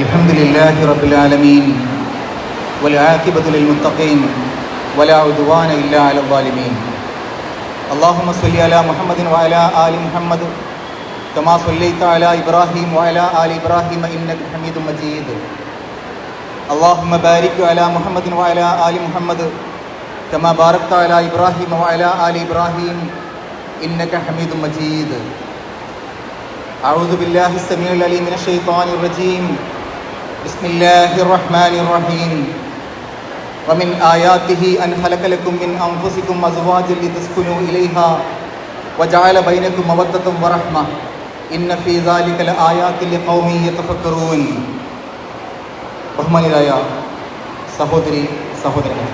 الحمد لله رب العالمين والعاقبة للمتقين ولا عدوان إلا على الظالمين اللهم صل على محمد وعلى آل محمد كما صليت على إبراهيم وعلى آل إبراهيم إنك حميد مجيد اللهم بارك على محمد وعلى آل محمد كما باركت على إبراهيم وعلى آل إبراهيم إنك حميد مجيد أعوذ بالله السميع العليم من الشيطان الرجيم بسم الله الرحمن الرحيم ومن آياته أن خلق لكم من أنفسكم أزواجا لتسكنوا إليها وجعل بينكم مودة ورحمة إن في ذلك لآيات لقوم يتفكرون ബഹുമാനിരായ സഹോദരി സഹോദരങ്ങൾ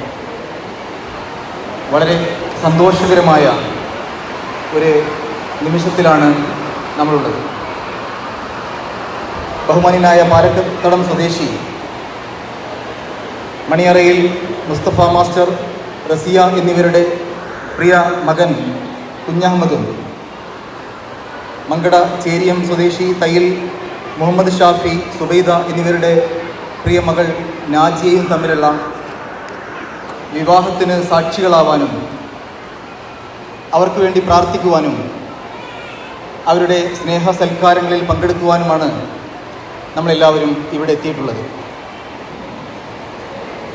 വളരെ സന്തോഷകരമായ ഒരു നിമിഷത്തിലാണ് നമ്മളുള്ളത് ബഹുമാനായ പാലക്കത്തടം സ്വദേശി മണിയറയിൽ മുസ്തഫ മാസ്റ്റർ റസിയ എന്നിവരുടെ പ്രിയ മകൻ കുഞ്ഞഹമ്മദും മങ്കട ചേരിയം സ്വദേശി തയ്യിൽ മുഹമ്മദ് ഷാഫി സുബൈദ എന്നിവരുടെ പ്രിയ മകൾ നാജിയയും തമ്മിലുള്ള വിവാഹത്തിന് സാക്ഷികളാവാനും അവർക്ക് വേണ്ടി പ്രാർത്ഥിക്കുവാനും അവരുടെ സ്നേഹ സൽക്കാരങ്ങളിൽ പങ്കെടുക്കുവാനുമാണ് നമ്മളെല്ലാവരും ഇവിടെ എത്തിയിട്ടുള്ളത്.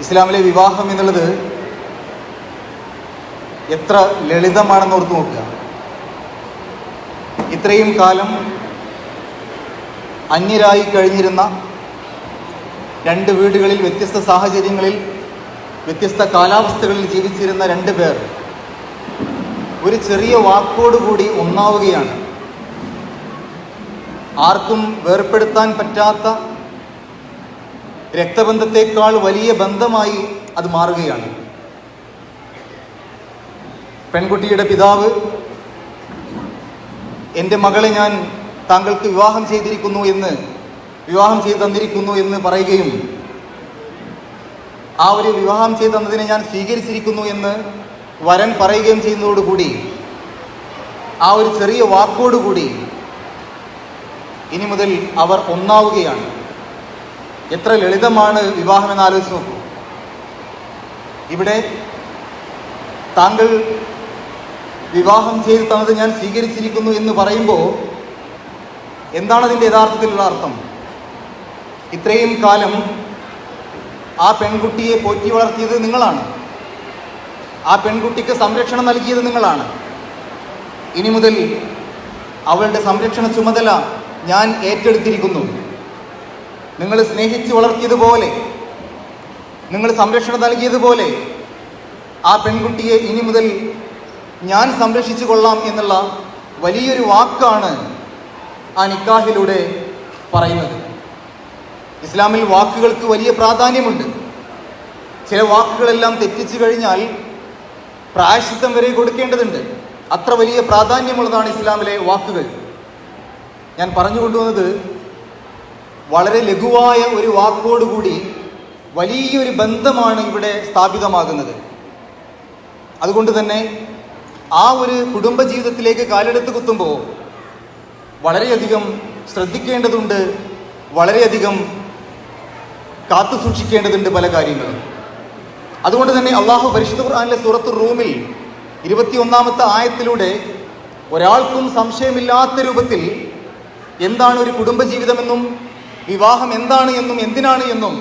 ഇസ്ലാമിലെ വിവാഹം എന്നുള്ളത് എത്ര ലളിതമാണെന്ന് ഓർത്ത് നോക്കുക. ഇത്രയും കാലം അന്യരായി കഴിഞ്ഞിരുന്ന രണ്ട് വീടുകളിൽ വ്യത്യസ്ത സാഹചര്യങ്ങളിൽ വ്യത്യസ്ത കാലാവസ്ഥകളിൽ ജീവിച്ചിരുന്ന രണ്ട് പേർ ഒരു ചെറിയ വാക്കോടുകൂടി ഒന്നാവുകയാണ്. ആർക്കും വേർപ്പെടുത്താൻ പറ്റാത്ത രക്തബന്ധത്തെക്കാൾ വലിയ ബന്ധമായി അത് മാറുകയാണ്. പെൺകുട്ടിയുടെ പിതാവ് എന്റെ മകളെ ഞാൻ താങ്കൾക്ക് വിവാഹം ചെയ്തിരിക്കുന്നു എന്ന് വിവാഹം ചെയ്തു തന്നിരിക്കുന്നു എന്ന് പറയുകയും ആ ഒരു വിവാഹം ചെയ്തു തന്നതിനെ ഞാൻ സ്വീകരിച്ചിരിക്കുന്നു എന്ന് വരൻ പറയുകയും ചെയ്യുന്നതോടുകൂടി ആ ഒരു ചെറിയ വാക്കോടുകൂടി ഇനി മുതൽ അവർ ഒന്നാവുകയാണ്. എത്ര ലളിതമാണ് വിവാഹം എന്ന് ആലോചിച്ച് നോക്കൂ. ഇവിടെ താങ്കൾ വിവാഹം ചെയ്ത് തന്നത് ഞാൻ സ്വീകരിച്ചിരിക്കുന്നു എന്ന് പറയുമ്പോൾ എന്താണ് അതിന്റെ യഥാർത്ഥത്തിലുള്ള അർത്ഥം? ഇത്രയും കാലം ആ പെൺകുട്ടിയെ പോറ്റി വളർത്തിയത് നിങ്ങളാണ്. ആ പെൺകുട്ടിക്ക് സംരക്ഷണം നൽകിയത് നിങ്ങളാണ്. ഇനി മുതൽ അവളുടെ സംരക്ഷണ ചുമതല ഞാൻ ഏറ്റെടുത്തിരിക്കുന്നു. നിങ്ങൾ സ്നേഹിച്ച് വളർത്തിയതുപോലെ നിങ്ങൾ സംരക്ഷണം നൽകിയതുപോലെ ആ പെൺകുട്ടിയെ ഇനി മുതൽ ഞാൻ സംരക്ഷിച്ചു കൊള്ളാം എന്നുള്ള വലിയൊരു വാക്കാണ് ആ നിക്കാഹിലൂടെ പറയുന്നത്. ഇസ്ലാമിൽ വാക്കുകൾക്ക് വലിയ പ്രാധാന്യമുണ്ട്. ചില വാക്കുകളെല്ലാം തെറ്റിച്ചു കഴിഞ്ഞാൽ പ്രായശിത്തം വരെ കൊടുക്കേണ്ടതുണ്ട്. അത്ര വലിയ പ്രാധാന്യമുള്ളതാണ് ഇസ്ലാമിലെ വാക്കുകൾ. ഞാൻ പറഞ്ഞു കൊണ്ടുവന്നത് വളരെ ലഘുവായ ഒരു വാക്കോടുകൂടി വലിയൊരു ബന്ധമാണ് ഇവിടെ സ്ഥാപിതമാകുന്നത്. അതുകൊണ്ട് തന്നെ ആ ഒരു കുടുംബജീവിതത്തിലേക്ക് കാലെടുത്ത് കുത്തുമ്പോൾ വളരെയധികം ശ്രദ്ധിക്കേണ്ടതുണ്ട് വളരെയധികം കാത്തു സൂക്ഷിക്കേണ്ടതുണ്ട് പല കാര്യങ്ങളും. അതുകൊണ്ട് തന്നെ അള്ളാഹു പരിശുദ്ധ ഖുർആാനിലെ സൂറത്ത് റൂമിൽ ഇരുപത്തിയൊന്നാമത്തെ ആയത്തിലൂടെ ഒരാൾക്കും സംശയമില്ലാത്ത രൂപത്തിൽ എന്താണ് ഒരു കുടുംബജീവിതമെന്നും വിവാഹം എന്താണ് എന്നും എന്തിനാണ് എന്നും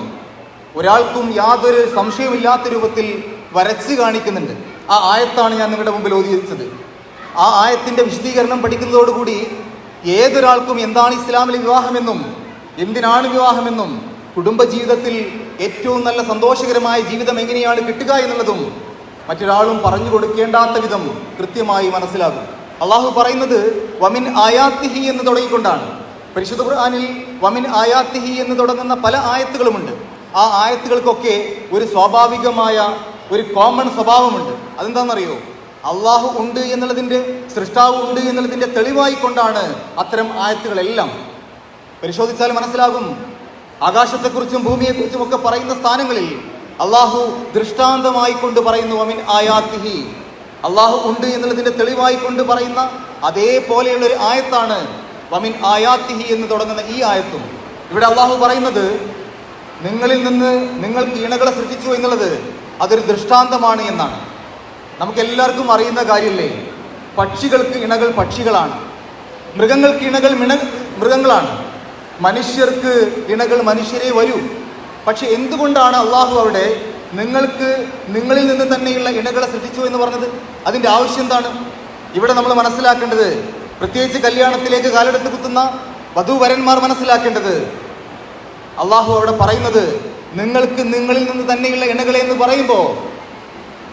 ഒരാൾക്കും യാതൊരു സംശയമില്ലാത്ത രൂപത്തിൽ വരച്ച് കാണിക്കുന്നുണ്ട്. ആ ആയത്താണ് ഞാൻ നിങ്ങളുടെ മുമ്പിൽ ഓതിച്ചത് ആ ആയത്തിന്റെ വിശദീകരണം പഠിക്കുന്നതോടുകൂടി ഏതൊരാൾക്കും എന്താണ് ഇസ്ലാമിലെ വിവാഹമെന്നും എന്തിനാണ് വിവാഹമെന്നും കുടുംബജീവിതത്തിൽ ഏറ്റവും നല്ല സന്തോഷകരമായ ജീവിതം എങ്ങനെയാണ് കിട്ടുക എന്നുള്ളതും മറ്റൊരാളും പറഞ്ഞു കൊടുക്കേണ്ടാത്ത വിധം കൃത്യമായി മനസ്സിലാകും. അള്ളാഹു പറയുന്നത് വമിൻ ആയാത്തിഹി എന്ന് തുടങ്ങിക്കൊണ്ടാണ്. പരിശുദ്ധ ഖുർആനിൽ വമിൻ ആയാത്തിഹി എന്ന് തുടങ്ങുന്ന പല ആയത്തുകളുമുണ്ട്. ആ ആയത്തുകൾക്കൊക്കെ ഒരു സ്വാഭാവികമായ ഒരു കോമൺ സ്വഭാവമുണ്ട്. അതെന്താണെന്നറിയോ? അള്ളാഹു ഉണ്ട് എന്നുള്ളതിന്റെ സൃഷ്ടാവ് ഉണ്ട് എന്നുള്ളതിന്റെ തെളിവായി കൊണ്ടാണ് അത്തരം ആയത്തുകളെല്ലാം. പരിശോധിച്ചാൽ മനസ്സിലാകും. ആകാശത്തെക്കുറിച്ചും ഭൂമിയെക്കുറിച്ചും ഒക്കെ പറയുന്ന സ്ഥാനങ്ങളിൽ അള്ളാഹു ദൃഷ്ടാന്തമായി കൊണ്ട് പറയുന്നു അമിൻ ആയാത്തിഹി. അള്ളാഹു ഉണ്ട് എന്നുള്ളതിന്റെ തെളിവായി കൊണ്ട് പറയുന്ന അതേപോലെയുള്ള ഒരു ആയത്താണ് വമിൻ ആയാത്തിഹി എന്ന് തുടങ്ങുന്ന ഈ ആയത്തും. ഇവിടെ അള്ളാഹു പറയുന്നത് നിങ്ങളിൽ നിന്ന് നിങ്ങൾ ഇണകളെ സൃഷ്ടിച്ചു എന്നുള്ളത് അതൊരു ദൃഷ്ടാന്തമാണ് എന്നാണ്. നമുക്ക് എല്ലാവർക്കും അറിയുന്ന കാര്യമല്ലേ പക്ഷികൾക്ക് ഇണകൾ പക്ഷികളാണ്. മൃഗങ്ങൾക്ക് ഇണകൾ മിണ മൃഗങ്ങളാണ്. മനുഷ്യർക്ക് ഇണകൾ മനുഷ്യരെ വരൂ. പക്ഷെ എന്തുകൊണ്ടാണ് അള്ളാഹു അവിടെ നിങ്ങൾക്ക് നിങ്ങളിൽ നിന്ന് തന്നെയുള്ള ഇണകളെ സൃഷ്ടിച്ചു എന്ന് പറഞ്ഞത് അതിന്റെ ആവശ്യം എന്താണ്? ഇവിടെ നമ്മൾ മനസ്സിലാക്കേണ്ടത് പ്രത്യേകിച്ച് കല്യാണത്തിലേക്ക് കാലെടുത്ത് കുത്തുന്ന വധുവരന്മാർ മനസ്സിലാക്കേണ്ടത്. അള്ളാഹു അവിടെ പറയുന്നത് നിങ്ങൾക്ക് നിങ്ങളിൽ നിന്ന് തന്നെയുള്ള ഇണകളെ എന്ന് പറയുമ്പോൾ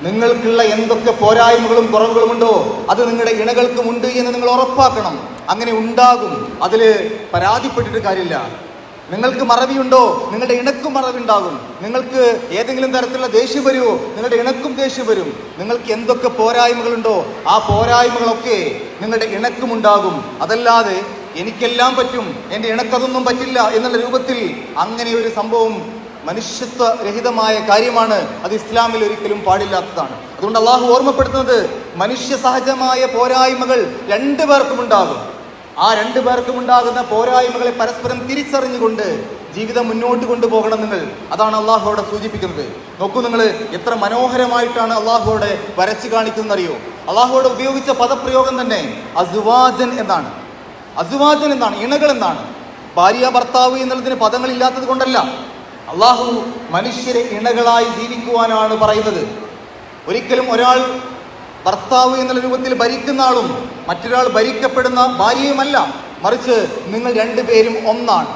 നിങ്ങൾക്കുള്ള എന്തൊക്കെ പോരായ്മകളും കുറവുകളും ഉണ്ടോ? അത് നിങ്ങളുടെ ഇണകൾക്കും ഉണ്ട് എന്ന് നിങ്ങൾ ഉറപ്പാക്കണം. അങ്ങനെ ഉണ്ടാകും. അതിൽ പരാതിപ്പെട്ടിട്ട് കാര്യമില്ല. നിങ്ങൾക്ക് മറവിയുണ്ടോ? നിങ്ങളുടെ ഇണക്കും മറവിണ്ടാകും. നിങ്ങൾക്ക് ഏതെങ്കിലും തരത്തിലുള്ള ദേഷ്യം വരുമോ? നിങ്ങളുടെ ഇണക്കും ദേഷ്യം വരും. നിങ്ങൾക്ക് എന്തൊക്കെ പോരായ്മകളുണ്ടോ? ആ പോരായ്മകളൊക്കെ നിങ്ങളുടെ ഇണക്കും ഉണ്ടാകും. അതല്ലാതെ എനിക്കെല്ലാം പറ്റും. എന്റെ ഇണക്കതൊന്നും പറ്റില്ല എന്നുള്ള രൂപത്തിൽ അങ്ങനെ ഒരു സംഭവം മനുഷ്യത്വ രഹിതമായ കാര്യമാണ്. അത് ഇസ്ലാമിൽ ഒരിക്കലും പാടില്ലാത്തതാണ്. അതുകൊണ്ട് അള്ളാഹു ഓർമ്മപ്പെടുത്തുന്നത് മനുഷ്യ സഹജമായ പോരായ്മകൾ രണ്ടു പേർക്കും ഉണ്ടാകും. ആ രണ്ടു പേർക്കും ഉണ്ടാകുന്ന പോരായ്മകളെ പരസ്പരം തിരിച്ചറിഞ്ഞുകൊണ്ട് ജീവിതം മുന്നോട്ട് കൊണ്ടുപോകണം നിങ്ങൾ. അതാണ് അള്ളാഹുവോടെ സൂചിപ്പിക്കുന്നത്. നോക്കൂ നിങ്ങൾ എത്ര മനോഹരമായിട്ടാണ് അള്ളാഹുവോടെ വരച്ചു കാണിക്കുന്നത് അറിയോ അള്ളാഹുവോടെ ഉപയോഗിച്ച പദപ്രയോഗം തന്നെ അസുവാജൻ എന്നാണ്. അസുവാജൻ എന്നാണ് ഇണകൾ എന്നാണ്. ഭാര്യ ഭർത്താവ് എന്നുള്ളതിന് പദങ്ങളില്ലാത്തത് കൊണ്ടല്ല. അള്ളാഹു മനുഷ്യരെ ഇണകളായി ജീവിക്കുവാനാണ് പറയുന്നത്. ഒരിക്കലും ഒരാൾ ഭർത്താവ് എന്നുള്ള രൂപത്തിൽ ഭരിക്കുന്ന ആളും മറ്റൊരാൾ ഭരിക്കപ്പെടുന്ന ഭാര്യയുമല്ല. മറിച്ച് നിങ്ങൾ രണ്ടുപേരും ഒന്നാണ്.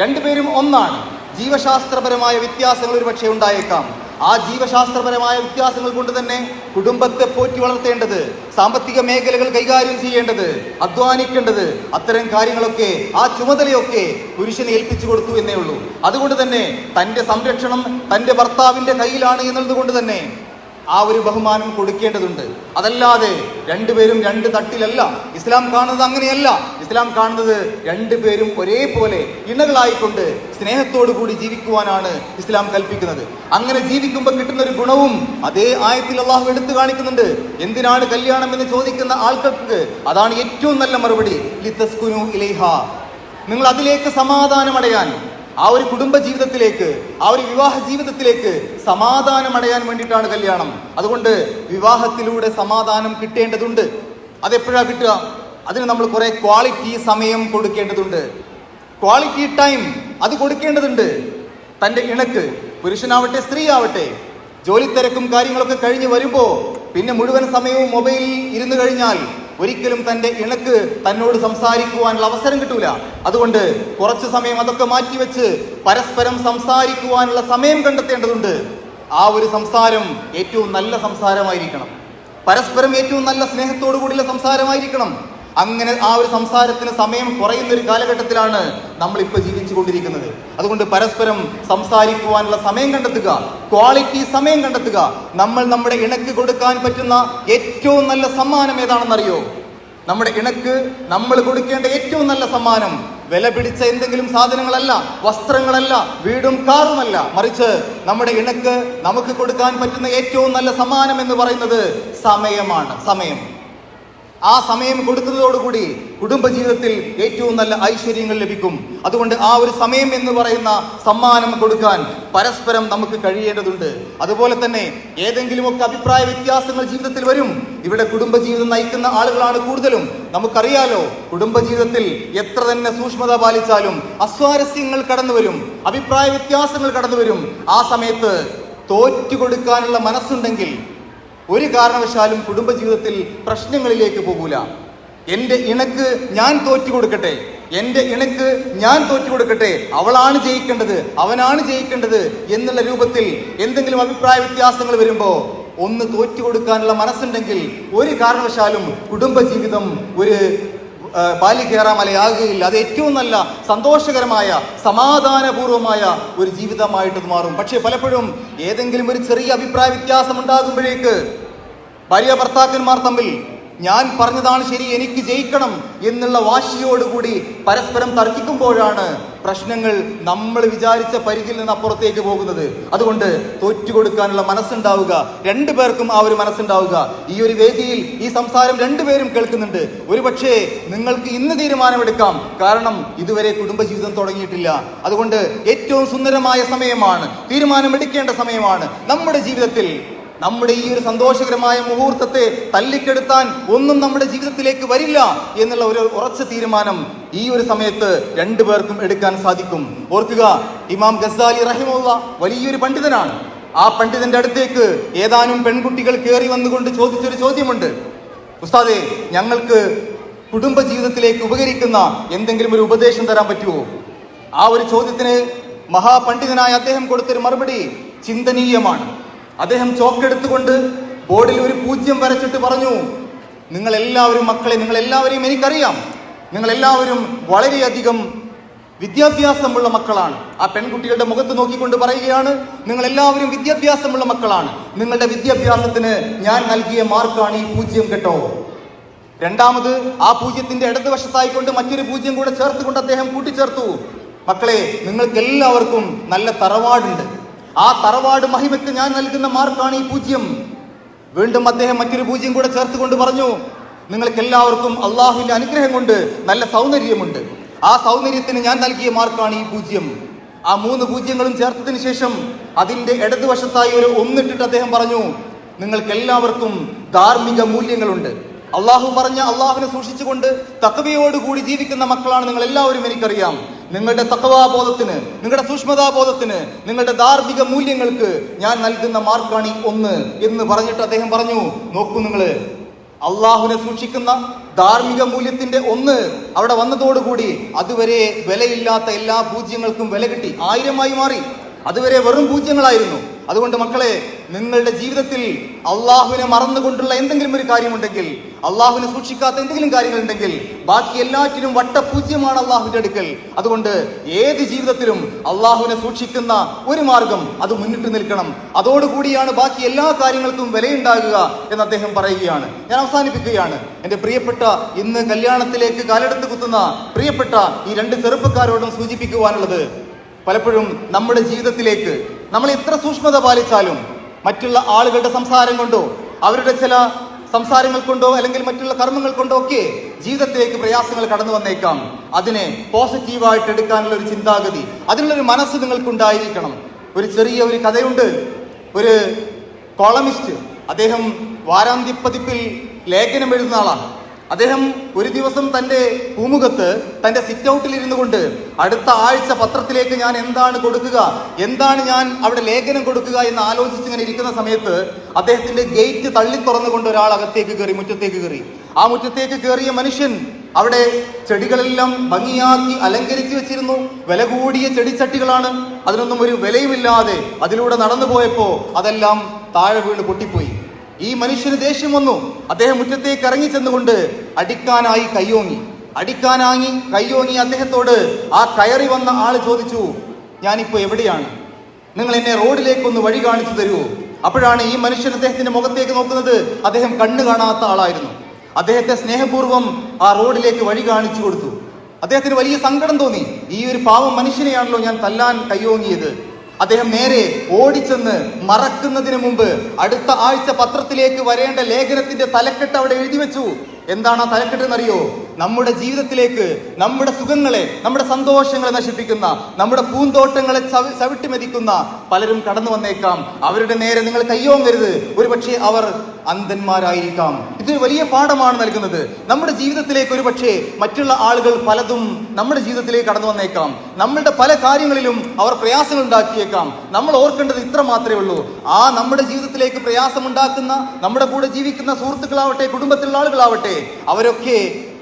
രണ്ടുപേരും ഒന്നാണ്. ജീവശാസ്ത്രപരമായ വ്യത്യാസങ്ങൾ ഒരു പക്ഷേ ഉണ്ടായേക്കാം. ആ ജീവശാസ്ത്രപരമായ വ്യത്യാസങ്ങൾ കൊണ്ട് തന്നെ കുടുംബത്തെ പോറ്റി വളർത്തേണ്ടത് സാമ്പത്തിക മേഖലകൾ കൈകാര്യം ചെയ്യേണ്ടത് അധ്വാനിക്കേണ്ടത് അത്തരം കാര്യങ്ങളൊക്കെ ആ ചുമതലയൊക്കെ പുരുഷനെ ഏൽപ്പിച്ചു കൊടുത്തു എന്നേ ഉള്ളൂ. അതുകൊണ്ട് തന്നെ തന്റെ സംരക്ഷണം തന്റെ ഭർത്താവിന്റെ കയ്യിലാണ് എന്നുള്ളത് കൊണ്ട് തന്നെ ആ ഒരു ബഹുമാനം കൊടുക്കേണ്ടതുണ്ട്. അതല്ലാതെ രണ്ടുപേരും രണ്ട് തട്ടിലല്ല. ഇസ്ലാം കാണുന്നത് അങ്ങനെയല്ല. ഇസ്ലാം കാണുന്നത് രണ്ടുപേരും ഒരേപോലെ ഇണകളായിക്കൊണ്ട് സ്നേഹത്തോടു കൂടി ജീവിക്കുവാനാണ് ഇസ്ലാം കൽപ്പിക്കുന്നത്. അങ്ങനെ ജീവിക്കുമ്പോൾ കിട്ടുന്ന ഒരു ഗുണവും അതേ ആയത്തിൽ അള്ളാഹു എടുത്തു കാണിക്കുന്നുണ്ട്. എന്തിനാണ് കല്യാണം എന്ന് ചോദിക്കുന്ന ആൾക്കാർക്ക് അതാണ് ഏറ്റവും നല്ല മറുപടി. നിങ്ങൾ അതിലേക്ക് സമാധാനമടയാൻ ആ ഒരു കുടുംബ ജീവിതത്തിലേക്ക് ആ ഒരു വിവാഹ ജീവിതത്തിലേക്ക് സമാധാനം അടയാൻ വേണ്ടിയിട്ടാണ് കല്യാണം. അതുകൊണ്ട് വിവാഹത്തിലൂടെ സമാധാനം കിട്ടേണ്ടതുണ്ട്. അതെപ്പോഴാണ് കിട്ടുക? അതിന് നമ്മൾ കുറെ ക്വാളിറ്റി സമയം കൊടുക്കേണ്ടതുണ്ട്. ക്വാളിറ്റി ടൈം അത് കൊടുക്കേണ്ടതുണ്ട്. തന്റെ ഇണക്ക് പുരുഷനാവട്ടെ സ്ത്രീ ആവട്ടെ ജോലി തിരക്കും കാര്യങ്ങളൊക്കെ കഴിഞ്ഞ് വരുമ്പോൾ പിന്നെ മുഴുവൻ സമയവും മൊബൈലിൽ ഇരുന്ന് കഴിഞ്ഞാൽ ഒരിക്കലും തന്റെ ഇണക്ക് തന്നോട് സംസാരിക്കുവാനുള്ള അവസരം കിട്ടൂല. അതുകൊണ്ട് കുറച്ച് സമയം അതൊക്കെ മാറ്റിവെച്ച് പരസ്പരം സംസാരിക്കുവാനുള്ള സമയം കണ്ടെത്തേണ്ടതുണ്ട്. ആ ഒരു സംസാരം ഏറ്റവും നല്ല സംസാരമായിരിക്കണം. പരസ്പരം ഏറ്റവും നല്ല സ്നേഹത്തോടു കൂടിയുള്ള സംസാരമായിരിക്കണം. അങ്ങനെ ആ ഒരു സംസാരത്തിന് സമയം കുറയുന്ന ഒരു കാലഘട്ടത്തിലാണ് നമ്മൾ ഇപ്പോൾ ജീവിച്ചു കൊണ്ടിരിക്കുന്നത് അതുകൊണ്ട് പരസ്പരം സംസാരിക്കുവാനുള്ള സമയം കണ്ടെത്തുക ക്വാളിറ്റി സമയം കണ്ടെത്തുക. നമ്മൾ നമ്മുടെ ഇണക്ക് കൊടുക്കാൻ പറ്റുന്ന ഏറ്റവും നല്ല സമ്മാനം ഏതാണെന്നറിയോ? നമ്മുടെ ഇണക്ക് നമ്മൾ കൊടുക്കേണ്ട ഏറ്റവും നല്ല സമ്മാനം വില പിടിച്ച എന്തെങ്കിലും സാധനങ്ങളല്ല വസ്ത്രങ്ങളല്ല വീടും കാറുമല്ല. മറിച്ച് നമ്മുടെ ഇണക്ക് നമുക്ക് കൊടുക്കാൻ പറ്റുന്ന ഏറ്റവും നല്ല സമ്മാനം എന്ന് പറയുന്നത് സമയമാണ് സമയം. ആ സമയം കൊടുക്കുന്നതോടുകൂടി കുടുംബജീവിതത്തിൽ ഏറ്റവും നല്ല ഐശ്വര്യങ്ങൾ ലഭിക്കും. അതുകൊണ്ട് ആ ഒരു സമയം എന്ന് പറയുന്ന സമ്മാനം കൊടുക്കാൻ പരസ്പരം നമുക്ക് കഴിയേണ്ടതുണ്ട്. അതുപോലെ തന്നെ ഏതെങ്കിലുമൊക്കെ അഭിപ്രായ വ്യത്യാസങ്ങൾ ജീവിതത്തിൽ വരും. ഇവിടെ കുടുംബജീവിതം നയിക്കുന്ന ആളുകളാണ് കൂടുതലും. നമുക്കറിയാലോ കുടുംബജീവിതത്തിൽ എത്ര തന്നെ സൂക്ഷ്മത പാലിച്ചാലും അസ്വാരസ്യങ്ങൾ കടന്നു വരും. അഭിപ്രായ വ്യത്യാസങ്ങൾ കടന്നു വരും. ആ സമയത്ത് തോറ്റു കൊടുക്കാനുള്ള മനസ്സുണ്ടെങ്കിൽ ഒരു കാരണവശാലും കുടുംബജീവിതത്തിൽ പ്രശ്നങ്ങളിലേക്ക് പോകൂല. എന്റെ ഇണക്ക് ഞാൻ തോറ്റു കൊടുക്കട്ടെ. എന്റെ ഇണക്ക് ഞാൻ തോറ്റു കൊടുക്കട്ടെ. അവളാണ് ജയിക്കേണ്ടത് അവനാണ് ജയിക്കേണ്ടത് എന്നുള്ള രൂപത്തിൽ എന്തെങ്കിലും അഭിപ്രായ വ്യത്യാസങ്ങൾ വരുമ്പോൾ ഒന്ന് തോറ്റു കൊടുക്കാനുള്ള മനസ്സുണ്ടെങ്കിൽ ഒരു കാരണവശാലും കുടുംബജീവിതം ഒരു ആ, ബാലികേറാമലയാകുകയില്ല അത് ഏറ്റവും നല്ല സന്തോഷകരമായ സമാധാനപൂർവമായ ഒരു ജീവിതമായിട്ട് മാറും. പക്ഷേ പലപ്പോഴും ഏതെങ്കിലും ഒരു ചെറിയ അഭിപ്രായ വ്യത്യാസം ഉണ്ടാകുമ്പോഴേക്ക് ഭാര്യ ഭർത്താക്കന്മാർ തമ്മിൽ ഞാൻ പറഞ്ഞതാണ് ശരി എനിക്ക് ജയിക്കണം എന്നുള്ള വാശിയോടുകൂടി പരസ്പരം തർക്കിക്കുമ്പോഴാണ് പ്രശ്നങ്ങൾ നമ്മൾ വിചാരിച്ച പരിധിയിൽ നിന്ന് അപ്പുറത്തേക്ക് പോകുന്നത്. അതുകൊണ്ട് തോറ്റുകൊടുക്കാനുള്ള മനസ്സുണ്ടാവുക. രണ്ടു പേർക്കും ആ ഒരു മനസ്സുണ്ടാവുക. ഈ ഒരു വേദിയിൽ ഈ സംസാരം രണ്ടുപേരും കേൾക്കുന്നുണ്ട്. ഒരുപക്ഷേ നിങ്ങൾക്ക് ഇന്ന് തീരുമാനമെടുക്കാം. കാരണം ഇതുവരെ കുടുംബജീവിതം തുടങ്ങിയിട്ടില്ല. അതുകൊണ്ട് ഏറ്റവും സുന്ദരമായ സമയമാണ്. തീരുമാനമെടുക്കേണ്ട സമയമാണ്. നമ്മുടെ ജീവിതത്തിൽ നമ്മുടെ ഈ ഒരു സന്തോഷകരമായ മുഹൂർത്തത്തെ തല്ലിക്കെടുത്താൻ ഒന്നും നമ്മുടെ ജീവിതത്തിലേക്ക് വരില്ല എന്നുള്ള ഒരു ഉറച്ച തീരുമാനം ഈ ഒരു സമയത്ത് രണ്ടു പേർക്കും എടുക്കാൻ സാധിക്കും. ഓർക്കുക ഇമാം ഗസാലി റഹിമുള്ള വലിയൊരു പണ്ഡിതനാണ്. ആ പണ്ഡിതന്റെ അടുത്തേക്ക് ഏതാനും പെൺകുട്ടികൾ കയറി വന്നുകൊണ്ട് ചോദിച്ചൊരു ചോദ്യമുണ്ട്. ഉസ്താദെ ഞങ്ങൾക്ക് കുടുംബ ജീവിതത്തിലേക്ക് ഉപകരിക്കുന്ന എന്തെങ്കിലും ഒരു ഉപദേശം തരാൻ പറ്റുമോ ആ ഒരു ചോദ്യത്തിന് മഹാപണ്ഡിതനായ അദ്ദേഹം കൊടുത്തൊരു മറുപടി ചിന്തനീയമാണ്. അദ്ദേഹം ചോക്കെടുത്തുകൊണ്ട് ബോർഡിൽ ഒരു പൂജ്യം വരച്ചിട്ട് പറഞ്ഞു നിങ്ങൾ എല്ലാവരും മക്കളെ നിങ്ങൾ എല്ലാവരെയും എനിക്കറിയാം. നിങ്ങൾ എല്ലാവരും വളരെയധികം വിദ്യാഭ്യാസമുള്ള മക്കളാണ്. ആ പെൺകുട്ടികളുടെ മുഖത്ത് നോക്കിക്കൊണ്ട് പറയുകയാണ് നിങ്ങൾ എല്ലാവരും വിദ്യാഭ്യാസമുള്ള മക്കളാണ്. നിങ്ങളുടെ വിദ്യാഭ്യാസത്തിന് ഞാൻ നൽകിയ മാർക്കാണ് ഈ പൂജ്യം കേട്ടോ. രണ്ടാമത് ആ പൂജ്യത്തിന്റെ ഇടതുവശത്തായിക്കൊണ്ട് മറ്റൊരു പൂജ്യം കൂടെ ചേർത്തുകൊണ്ട് അദ്ദേഹം കൂട്ടിച്ചേർത്തു. മക്കളെ നിങ്ങൾക്ക് എല്ലാവർക്കും നല്ല തറവാടുണ്ട്. ആ തറവാട് മഹിമയ്ക്ക് ഞാൻ നൽകുന്ന മാർക്കാണ് ഈ പൂജ്യം. വീണ്ടും അദ്ദേഹം മറ്റൊരു പൂജ്യം കൂടെ ചേർത്തുകൊണ്ട് പറഞ്ഞു നിങ്ങൾക്ക് എല്ലാവർക്കും അള്ളാഹുവിന്റെ അനുഗ്രഹം കൊണ്ട് നല്ല സൗന്ദര്യമുണ്ട്. ആ സൗന്ദര്യത്തിന് ഞാൻ നൽകിയ മാർക്കാണ് ഈ പൂജ്യം. ആ മൂന്ന് പൂജ്യങ്ങളും ചേർത്തതിന് ശേഷം അതിന്റെ ഇടതുവശത്തായി ഒരു ഒന്നിട്ടിട്ട് അദ്ദേഹം പറഞ്ഞു നിങ്ങൾക്ക് എല്ലാവർക്കും ധാർമ്മിക മൂല്യങ്ങളുണ്ട്. അള്ളാഹു പറഞ്ഞ അള്ളാഹുവിനെ സൂക്ഷിച്ചുകൊണ്ട് തക്കവയോടുകൂടി ജീവിക്കുന്ന മക്കളാണ് നിങ്ങൾ എല്ലാവരും എനിക്കറിയാം. നിങ്ങളുടെ തക്കവാബോധത്തിന് നിങ്ങളുടെ സൂക്ഷ്മതാബോധത്തിന് നിങ്ങളുടെ ധാർമ്മിക മൂല്യങ്ങൾക്ക് ഞാൻ നൽകുന്ന മാർക്കാണ് ഒന്ന് എന്ന് പറഞ്ഞിട്ട് അദ്ദേഹം പറഞ്ഞു നോക്കൂ നിങ്ങൾ അള്ളാഹുവിനെ സൂക്ഷിക്കുന്ന ധാർമ്മിക മൂല്യത്തിന്റെ ഒന്ന് അവിടെ വന്നതോടുകൂടി അതുവരെ വിലയില്ലാത്ത എല്ലാ പൂജ്യങ്ങൾക്കും വില കിട്ടി ആയിരമായി മാറി. അതുവരെ വെറും പൂജ്യങ്ങളായിരുന്നു അതുകൊണ്ട് മക്കളെ നിങ്ങളുടെ ജീവിതത്തിൽ അള്ളാഹുവിനെ മറന്നുകൊണ്ടുള്ള എന്തെങ്കിലും ഒരു കാര്യമുണ്ടെങ്കിൽ അള്ളാഹുവിനെ സൂക്ഷിക്കാത്ത എന്തെങ്കിലും കാര്യങ്ങളുണ്ടെങ്കിൽ ബാക്കി എല്ലാറ്റിനും വട്ടപൂജ്യമാണ് അള്ളാഹുവിന്റെ അടുക്കൽ. അതുകൊണ്ട് ഏത് ജീവിതത്തിലും അള്ളാഹുവിനെ സൂക്ഷിക്കുന്ന ഒരു മാർഗം അത് മുന്നിട്ട് നിൽക്കണം. അതോടുകൂടിയാണ് ബാക്കി എല്ലാ കാര്യങ്ങൾക്കും വിലയുണ്ടാകുക എന്ന് അദ്ദേഹം പറയുകയാണ്. ഞാൻ അവസാനിപ്പിക്കുകയാണ്. എന്റെ പ്രിയപ്പെട്ട ഇന്ന് കല്യാണത്തിലേക്ക് കാലെടുത്ത് കുത്തുന്ന പ്രിയപ്പെട്ട ഈ രണ്ട് ചെറുപ്പക്കാരോടും സൂചിപ്പിക്കുവാനുള്ളത് പലപ്പോഴും നമ്മുടെ ജീവിതത്തിലേക്ക് നമ്മൾ ഇത്ര സൂക്ഷ്മത പാലിച്ചാലും മറ്റുള്ള ആളുകളുടെ സംസാരം കൊണ്ടോ അവരുടെ ചില സംസാരങ്ങൾ കൊണ്ടോ അല്ലെങ്കിൽ മറ്റുള്ള കർമ്മങ്ങൾ കൊണ്ടോ ഒക്കെ ജീവിതത്തിലേക്ക് പ്രയാസങ്ങൾ കടന്നു വന്നേക്കാം. അതിനെ പോസിറ്റീവായിട്ട് എടുക്കാനുള്ള ഒരു ചിന്താഗതി അതിനുള്ളൊരു മനസ്സ് നിങ്ങൾക്കുണ്ടായിരിക്കണം. ഒരു ചെറിയ ഒരു കഥയുണ്ട്. ഒരു കോളമിസ്റ്റ് അദ്ദേഹം വാരാന്ത്യപ്പതിപ്പിൽ ലേഖനം എഴുതുന്ന ആളാണ്. അദ്ദേഹം ഒരു ദിവസം തന്റെ പൂമുഖത്ത് തന്റെ സിറ്റ് ഔട്ടിൽ ഇരുന്നു കൊണ്ട് അടുത്ത ആഴ്ച പത്രത്തിലേക്ക് ഞാൻ എന്താണ് കൊടുക്കുക എന്താണ് ഞാൻ അവിടെ ലേഖനം കൊടുക്കുക എന്ന് ആലോചിച്ച് ഇങ്ങനെ ഇരിക്കുന്ന സമയത്ത് അദ്ദേഹത്തിന്റെ ഗേറ്റ് തള്ളി തുറന്നുകൊണ്ട് ഒരാൾ അകത്തേക്ക് കയറി മുറ്റത്തേക്ക് കയറി. ആ മുറ്റത്തേക്ക് കയറിയ മനുഷ്യൻ അവിടെ ചെടികളെല്ലാം ഭംഗിയാക്കി അലങ്കരിച്ചു വെച്ചിരുന്നു. വില കൂടിയ ചെടിച്ചട്ടികളാണ്. അതിനൊന്നും ഒരു വിലയുമില്ലാതെ അതിലൂടെ നടന്നു പോയപ്പോ അതെല്ലാം താഴെ വീണ് പൊട്ടിപ്പോയി. ഈ മനുഷ്യന് ദേഷ്യം വന്നു. അദ്ദേഹം മുറ്റത്തേക്ക് ഇറങ്ങി ചെന്നുകൊണ്ട് അടിക്കാനായി കയ്യോങ്ങി. അടിക്കാനാങ്ങി കയ്യോങ്ങി അദ്ദേഹത്തോട് ആ കയറി വന്ന ആൾ ചോദിച്ചു ഞാനിപ്പോ എവിടെയാണ്? നിങ്ങൾ എന്നെ റോഡിലേക്കൊന്ന് വഴി കാണിച്ചു തരുമോ അപ്പോഴാണ് ഈ മനുഷ്യൻ അദ്ദേഹത്തിന്റെ മുഖത്തേക്ക് നോക്കുന്നത്. അദ്ദേഹം കണ്ണു കാണാത്ത ആളായിരുന്നു. അദ്ദേഹത്തെ സ്നേഹപൂർവം ആ റോഡിലേക്ക് വഴി കാണിച്ചു കൊടുത്തു. അദ്ദേഹത്തിന് വലിയ സങ്കടം തോന്നി. ഈ ഒരു പാവം മനുഷ്യനെയാണല്ലോ ഞാൻ തല്ലാൻ കയ്യോങ്ങിയത്. അദ്ദേഹം നേരെ ഓടിച്ചെന്ന് മറക്കുന്നതിന് മുമ്പ് അടുത്ത ആഴ്ച പത്രത്തിലേക്ക് വരേണ്ട ലേഖനത്തിന്റെ തലക്കെട്ട് അവിടെ എഴുതി വെച്ചു. എന്താണ് ആ തലക്കെട്ട് എന്നറിയോ നമ്മുടെ ജീവിതത്തിലേക്ക് നമ്മുടെ സുഖങ്ങളെ നമ്മുടെ സന്തോഷങ്ങളെ നശിപ്പിക്കുന്ന നമ്മുടെ പൂന്തോട്ടങ്ങളെ ചവി ചവിട്ടി മെതിക്കുന്ന പലരും കടന്നു വന്നേക്കാം. അവരുടെ നേരെ നിങ്ങൾ കയ്യോങ്ങരുത്. ഒരുപക്ഷെ അവർ അന്ധന്മാരായിരിക്കാം. ഇതൊരു വലിയ പാഠമാണ് നൽകുന്നത്. നമ്മുടെ ജീവിതത്തിലേക്ക് ഒരു പക്ഷേ മറ്റുള്ള ആളുകൾ പലതും നമ്മുടെ ജീവിതത്തിലേക്ക് കടന്നു വന്നേക്കാം. നമ്മളുടെ പല കാര്യങ്ങളിലും അവർ പ്രയാസങ്ങൾ ഉണ്ടാക്കിയേക്കാം. നമ്മൾ ഓർക്കേണ്ടത് ഇത്ര മാത്രമേ ഉള്ളൂ. ആ നമ്മുടെ ജീവിതത്തിലേക്ക് പ്രയാസമുണ്ടാക്കുന്ന നമ്മുടെ കൂടെ ജീവിക്കുന്ന സുഹൃത്തുക്കളാവട്ടെ കുടുംബത്തിലുള്ള ആളുകളാവട്ടെ അവരൊക്കെ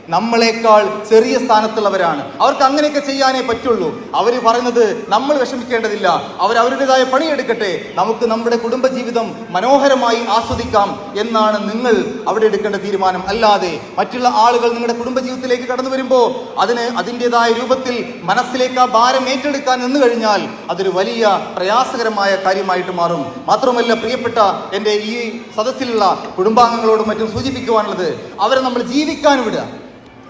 നമ്മളെക്കാൾ ചെറിയ സ്ഥാനത്തുള്ളവരാണ്. അവർക്ക് അങ്ങനെയൊക്കെ ചെയ്യാനേ പറ്റുള്ളൂ. അവർ പറയുന്നത് നമ്മൾ വിഷമിക്കേണ്ടതില്ല. അവർ അവരുടേതായ പണിയെടുക്കട്ടെ. നമുക്ക് നമ്മുടെ കുടുംബജീവിതം മനോഹരമായി ആസ്വദിക്കാം എന്നാണ് നിങ്ങൾ അവിടെ എടുക്കേണ്ട തീരുമാനം. അല്ലാതെ മറ്റുള്ള ആളുകൾ നിങ്ങളുടെ കുടുംബജീവിതത്തിലേക്ക് കടന്നു വരുമ്പോൾ അതിന് അതിന്റെതായ രൂപത്തിൽ മനസ്സിലേക്ക് ആ ഭാരം ഏറ്റെടുക്കാൻ നിന്ന് കഴിഞ്ഞാൽ അതൊരു വലിയ പ്രയാസകരമായ കാര്യമായിട്ട് മാറും. മാത്രമല്ല പ്രിയപ്പെട്ട എന്റെ ഈ സദസ്സിലുള്ള കുടുംബാംഗങ്ങളോടും മറ്റും സൂചിപ്പിക്കുവാനുള്ളത് അവരെ നമ്മൾ ജീവിക്കാൻ വിടുക.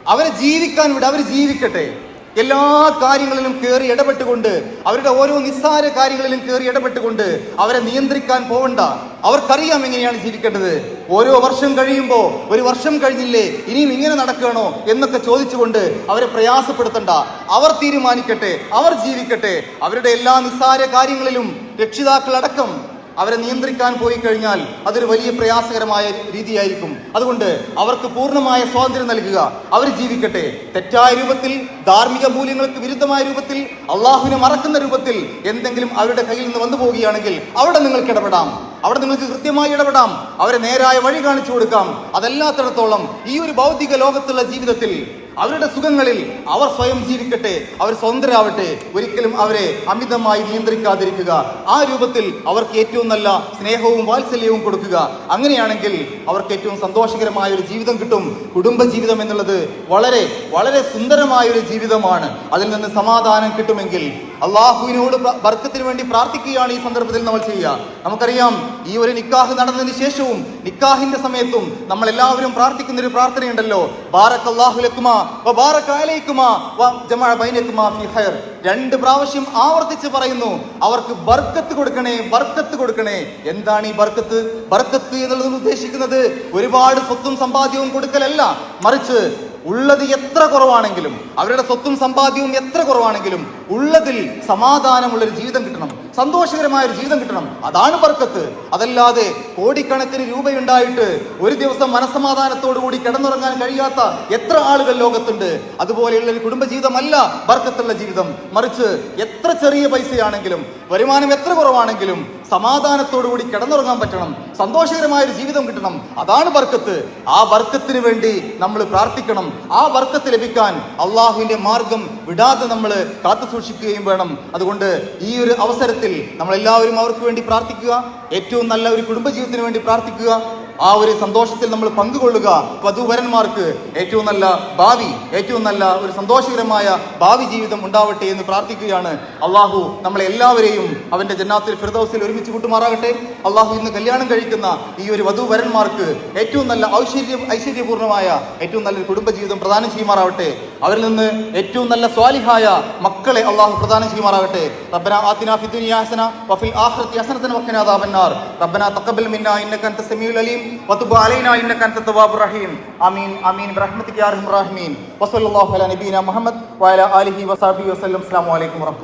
അവരെ ജീവിക്കാൻ വിട അവർ ജീവിക്കട്ടെ. എല്ലാ കാര്യങ്ങളിലും കയറി ഇടപെട്ടുകൊണ്ട് അവരുടെ ഓരോ നിസ്സാര കാര്യങ്ങളിലും കയറി ഇടപെട്ടുകൊണ്ട് അവരെ നിയന്ത്രിക്കാൻ പോവണ്ട. അവർക്കറിയാം എങ്ങനെയാണ് ജീവിക്കേണ്ടത്. ഓരോ വർഷം കഴിയുമ്പോൾ ഒരു വർഷം കഴിഞ്ഞില്ലേ ഇനിയും ഇങ്ങനെ നടക്കണോ എന്നൊക്കെ ചോദിച്ചുകൊണ്ട് അവരെ പ്രയാസപ്പെടുത്തണ്ട. അവർ തീരുമാനിക്കട്ടെ അവർ ജീവിക്കട്ടെ. അവരുടെ എല്ലാ നിസ്സാര കാര്യങ്ങളിലും രക്ഷിതാക്കളടക്കം അവരെ നിയന്ത്രിക്കാൻ പോയി കഴിഞ്ഞാൽ അതൊരു വലിയ പ്രയാസകരമായ രീതിയായിരിക്കും. അതുകൊണ്ട് അവർക്ക് പൂർണമായ സ്വാതന്ത്ര്യം നൽകുക. അവർ ജീവിക്കട്ടെ. തെറ്റായ രൂപത്തിൽ ധാർമ്മിക മൂല്യങ്ങൾക്ക് വിരുദ്ധമായ രൂപത്തിൽ അള്ളാഹുവിനെ മറക്കുന്ന രൂപത്തിൽ എന്തെങ്കിലും അവരുടെ കയ്യിൽ നിന്ന് വന്നു പോവുകയാണെങ്കിൽ അവിടെ നിങ്ങൾക്ക് ഇടപെടാം. അവിടെ നിങ്ങൾക്ക് കൃത്യമായി ഇടപെടാം. അവരെ നേരായ വഴി കാണിച്ചു കൊടുക്കാം. അതല്ലാത്തിടത്തോളം ഈ ഒരു ഭൗതിക ലോകത്തുള്ള ജീവിതത്തിൽ അവരുടെ സുഖങ്ങളിൽ അവർ സ്വയം ജീവിക്കട്ടെ അവർ സ്വതന്ത്രരാവട്ടെ. ഒരിക്കലും അവരെ അമിതമായി നിയന്ത്രിക്കാതിരിക്കുക. ആ രൂപത്തിൽ അവർക്ക് ഏറ്റവും നല്ല സ്നേഹവും വാത്സല്യവും കൊടുക്കുക. അങ്ങനെയാണെങ്കിൽ അവർക്ക് ഏറ്റവും സന്തോഷകരമായ ഒരു ജീവിതം കിട്ടും. കുടുംബ ജീവിതം എന്നുള്ളത് വളരെ വളരെ സുന്ദരമായ ഒരു ജീവിതമാണ്. അതിൽ നിന്ന് സമാധാനം കിട്ടുമെങ്കിൽ അള്ളാഹുവിനോട് ബർക്കത്തിന് വേണ്ടി പ്രാർത്ഥിക്കുകയാണ് ഈ സന്ദർഭത്തിൽ നമ്മൾ ചെയ്യുക. നമുക്കറിയാം ഈ ഒരു നിക്കാഹ് നടന്നതിന് ശേഷവും നിക്കാഹിന്റെ സമയത്തും നമ്മൾ എല്ലാവരും പ്രാർത്ഥിക്കുന്ന ഒരു പ്രാർത്ഥനയുണ്ടല്ലോ രണ്ട് പ്രാവശ്യം ആവർത്തിച്ച് പറയുന്നു അവർക്ക് ബർക്കത്ത് കൊടുക്കണേ ബർക്കത്ത് കൊടുക്കണേ. എന്താണ് ഈ ബർക്കത്ത്? ബർക്കത്ത് എന്നുള്ളത് ഉദ്ദേശിക്കുന്നത് ഒരുപാട് സ്വത്തും സമ്പാദ്യവും കൊടുക്കലല്ല. മറിച്ച് ഉള്ളത് എത്ര കുറവാണെങ്കിലും അവരുടെ സ്വത്തും സമ്പാദ്യവും എത്ര കുറവാണെങ്കിലും ഉള്ളതിൽ സമാധാനമുള്ള ഒരു ജീവിതം കിട്ടണം സന്തോഷകരമായ ഒരു ജീവിതം കിട്ടണം. അതാണ് ബർക്കത്ത്. അതല്ലാതെ കോടിക്കണക്കിന് രൂപയുണ്ടായിട്ട് ഒരു ദിവസം മനസ്സമാധാനത്തോടു കൂടി കിടന്നുറങ്ങാൻ കഴിയാത്ത എത്ര ആളുകൾ ലോകത്തുണ്ട്. അതുപോലെയുള്ള ഒരു കുടുംബജീവിതമല്ല ബർക്കത്തുള്ള ജീവിതം. മറിച്ച് എത്ര ചെറിയ പൈസയാണെങ്കിലും വരുമാനം എത്ര കുറവാണെങ്കിലും സമാധാനത്തോടു കൂടി കിടന്നുറങ്ങാൻ പറ്റണം. സന്തോഷകരമായ ഒരു ജീവിതം കിട്ടണം. അതാണ് ബർക്കത്ത്. ആ ബർക്കത്തിന് വേണ്ടി നമ്മൾ പ്രാർത്ഥിക്കണം. ആ ബർക്കത്ത് ലഭിക്കാൻ അള്ളാഹുവിന്റെ മാർഗം വിടാതെ നമ്മൾ കാത്തു സൂക്ഷിക്കുകയും വേണം. അതുകൊണ്ട് ഈ ഒരു അവസരത്തിൽ നമ്മളെല്ലാവരും അവർക്ക് വേണ്ടി പ്രാർത്ഥിക്കുക. ഏറ്റവും നല്ല ഒരു കുടുംബജീവിതത്തിന് വേണ്ടി പ്രാർത്ഥിക്കുക. ആ ഒരു സന്തോഷത്തിൽ നമ്മൾ പങ്കുകൊള്ളുക. വധുവരന്മാർക്ക് ഏറ്റവും നല്ല ഭാവി ഏറ്റവും നല്ല ഒരു സന്തോഷകരമായ ഭാവി ജീവിതം ഉണ്ടാവട്ടെ എന്ന് പ്രാർത്ഥിക്കുകയാണ്. അള്ളാഹു നമ്മളെ എല്ലാവരെയും അവന്റെ ജന്നാത്തിൽ ഫിർദൌസിൽ ഒരുമിച്ച് കൂട്ടുമാറാകട്ടെ. അള്ളാഹു ഇന്ന് കല്യാണം കഴിക്കുന്ന ഈ ഒരു വധുവരന്മാർക്ക് ഏറ്റവും നല്ല ഐശ്വര്യ ഐശ്വര്യപൂർണമായ ഏറ്റവും നല്ലൊരു കുടുംബജീവിതം പ്രദാനം ചെയ്യുമാറാവട്ടെ. അവരിൽ നിന്ന് ഏറ്റവും നല്ല സ്വാലിഹായ മക്കളെ അള്ളാഹു പ്രദാനം ചെയ്യുമാറാകട്ടെ. റബ്ബന ആത്തിനാഫിദ്ദുനിയാസന വഫിൽ ആഖിറതി ഹസനതൻ വഖിന അദാബന്നാർ. റബ്ബന തഖബ്ബൽ മിന്നാ ഇന്നക അൻത സമീഉൽ അലീം വതുബ് അലൈനാ ഇന്നക അൻത തവ്വാബുർ امين ആമീൻ ആമീൻ. ബിറഹ്മതിക യാ അർഹമർ റഹീമീൻ. വസല്ലല്ലാഹു അലാ നബീന മുഹമ്മദ് വഅലാ ആലിഹി വസഹബിഹി വസല്ലം. അസ്സലാമു അലൈക്കും വറഹ്മത്തുള്ളാഹി